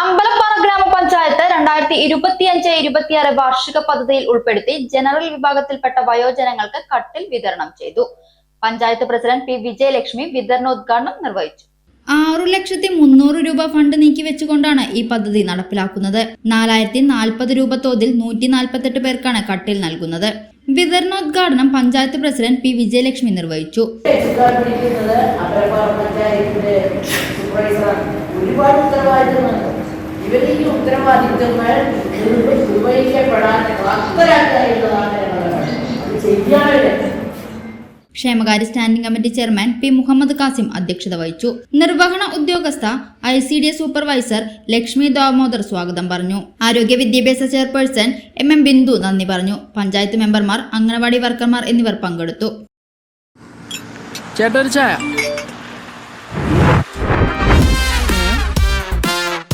അമ്പലപ്പാറ ഗ്രാമപഞ്ചായത്ത് രണ്ടായിരത്തി ഇരുപത്തിയഞ്ച് ഇരുപത്തിയാറ് വാർഷിക പദ്ധതിയിൽ ഉൾപ്പെടുത്തി ജനറൽ വിഭാഗത്തിൽപ്പെട്ട വയോജനങ്ങൾക്ക് കട്ടിൽ വിതരണം ചെയ്തു. പഞ്ചായത്ത് പ്രസിഡന്റ് പി വിജയലക്ഷ്മി വിതരണോദ്ഘാടനം നിർവഹിച്ചു. ആറു ലക്ഷത്തി മുന്നൂറ് രൂപ ഫണ്ട് നീക്കി വെച്ചുകൊണ്ടാണ് ഈ പദ്ധതി നടപ്പിലാക്കുന്നത്. നാലായിരത്തി നാൽപ്പത് രൂപ തോതിൽ നൂറ്റി നാൽപ്പത്തെട്ട് പേർക്കാണ് കട്ടിൽ നൽകുന്നത്. വിതരണോദ്ഘാടനം പഞ്ചായത്ത് പ്രസിഡന്റ് പി വിജയലക്ഷ്മി നിർവഹിച്ചു. ഒരുപാട് ഉത്തരവാദിത്തങ്ങളുണ്ട്. ഇവർ ഈ ഉത്തരവാദിത്തങ്ങൾ നിർവഹിക്കപ്പെടാൻ പ്രാപ്തരാക്കാനുള്ളതാണ് അത് ക്ഷേമകാര്യ standing committee chairman P Muhammad Kasim അധ്യക്ഷത വഹിച്ചു. നിർവഹണ ഉദ്യോഗസ്ഥ I C D S supervisor Lakshmi Damodar സ്വാഗതം പറഞ്ഞു. ആരോഗ്യ വിദ്യാഭ്യാസ ചെയർപേഴ്സൺ എം എം ബിന്ദു നന്ദി പറഞ്ഞു. പഞ്ചായത്ത് മെമ്പർമാർ അംഗനവാടി വർക്കർമാർ എന്നിവർ പങ്കെടുത്തു. ചേട്ടാ ചായ.